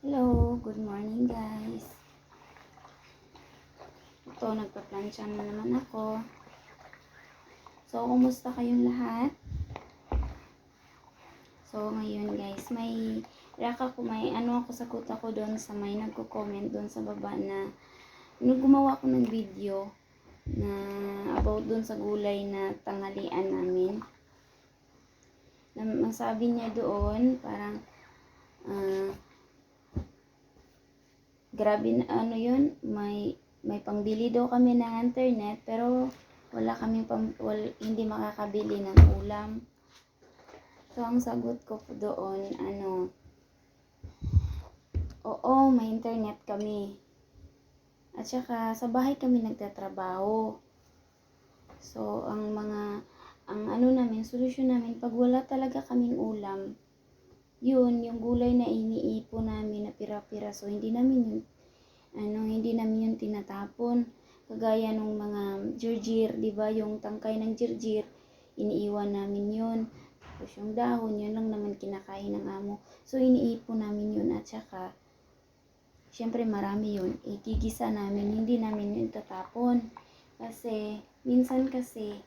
Hello, good morning guys. Ito, nagpa-plancha na naman ako. So, kumusta kayong lahat? So, ngayon guys, may react ako, may ano ako sagot ako doon sa may nagko-comment doon sa baba na nung gumawa ako ng video na about doon sa gulay na tanghalian namin. Na, sabi niya doon, parang ah, grabe na ano yun, may may pangbili daw kami ng internet pero wala kaming pang, wal, hindi makakabili ng ulam. So ang sagot ko po doon, ano, oo, may internet kami. At saka sa bahay kami nagtatrabaho. So ang mga ang ano namin, solusyon namin pag wala talaga kaming ulam, yun, yung gulay na iniipon namin na pira-pira. So, hindi namin yun, ano, hindi namin yun tinatapon. Kagaya nung mga jirjir, di ba? Yung tangkay ng jirjir, iniiwan namin yun. Tapos yung dahon, yun lang naman kinakain ng amo. So, iniipon namin yun. At saka, syempre marami yun. Igigisa namin, hindi namin yun tatapon. Kasi, minsan kasi,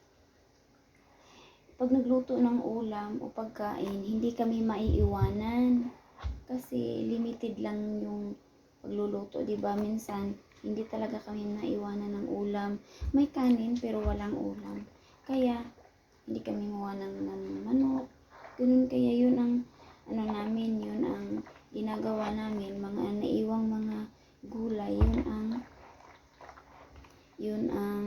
pag nagluto ng ulam o pagkain, hindi kami maiiwanan. Kasi limited lang yung pagluluto, 'di ba? Minsan hindi talaga kami maiiwanan ng ulam. May kanin pero walang ulam. Kaya hindi kami mawanan ng manok. Ganun kaya yun ang ano namin, yun ang ginagawa namin, mga naiwang mga gulay, yun ang yun ang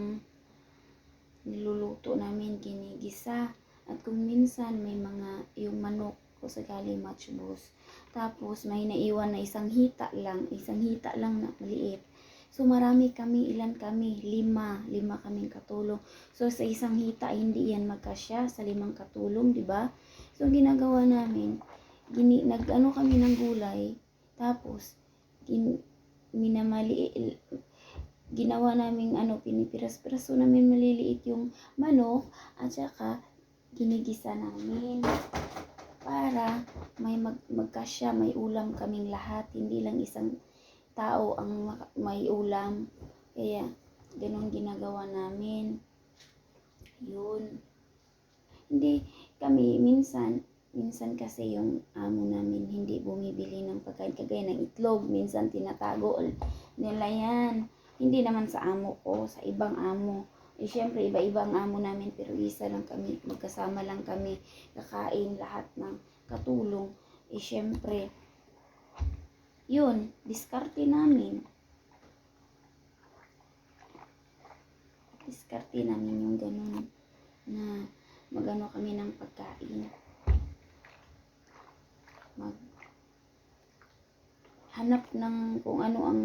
niluluto namin ginigisa. At kung minsan may mga yung manok ko sakali matchbos. Tapos may naiwan na isang hita lang, isang hita lang na maliit. So marami kami, ilan kami? Lima, lima kaming katulong. So sa isang hita hindi yan magkasya sa limang katulong, di ba? So ginagawa namin, gini, nag-ano kami ng gulay, tapos gin, minamali, ginawa namin ano, pinipiras-piraso namin maliliit yung manok at saka ginigisa namin para may mag, magkasya, may ulam kaming lahat, hindi lang isang tao ang may ulam. Kaya, ganun ginagawa namin. Yun. Hindi kami, minsan, minsan kasi yung amo namin hindi bumibili ng pagkain kagaya ng itlog. Minsan tinatago nila yan. Hindi naman sa amo ko, sa ibang amo. Eh, syempre, iba-iba ang amo namin, pero isa lang kami, magkasama lang kami, kakain lahat ng katulong. Eh, syempre, yun, diskarte namin. Diskarte namin yung ganun na magano kami ng pagkain. Mag hanap ng kung ano ang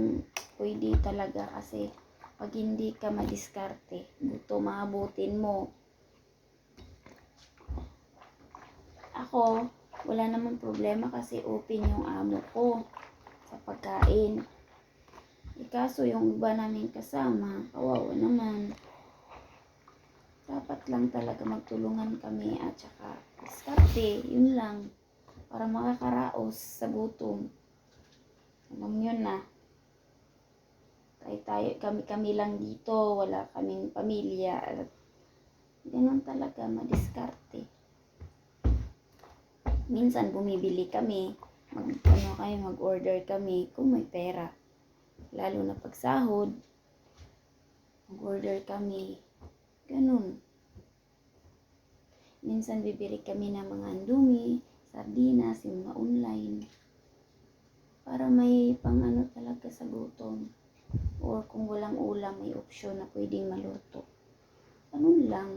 pwede talaga kasi pag hindi ka madiskarte, gusto maabutin mo. Ako, wala namang problema kasi open yung amo ko sa pagkain. E kaso yung iba namin kasama, kawawa naman. Dapat lang talaga magtulungan kami at saka diskarte, yun lang. Para makakaraos sa gutom. Alam yun na tayo, tayo kami kami lang dito, wala kaming pamilya. Ganun talaga, madiskarte. Minsan bumibili kami, mag, ano kayo, mag-order kami kung may pera. Lalo na pag sahod, mag-order kami. Ganun. Minsan bibili kami ng mga andumi, sardinas, yung mga online. Para may pang ano talaga sa gutom or kung walang ulam may opsyon na pwedeng maluto. Ganun lang.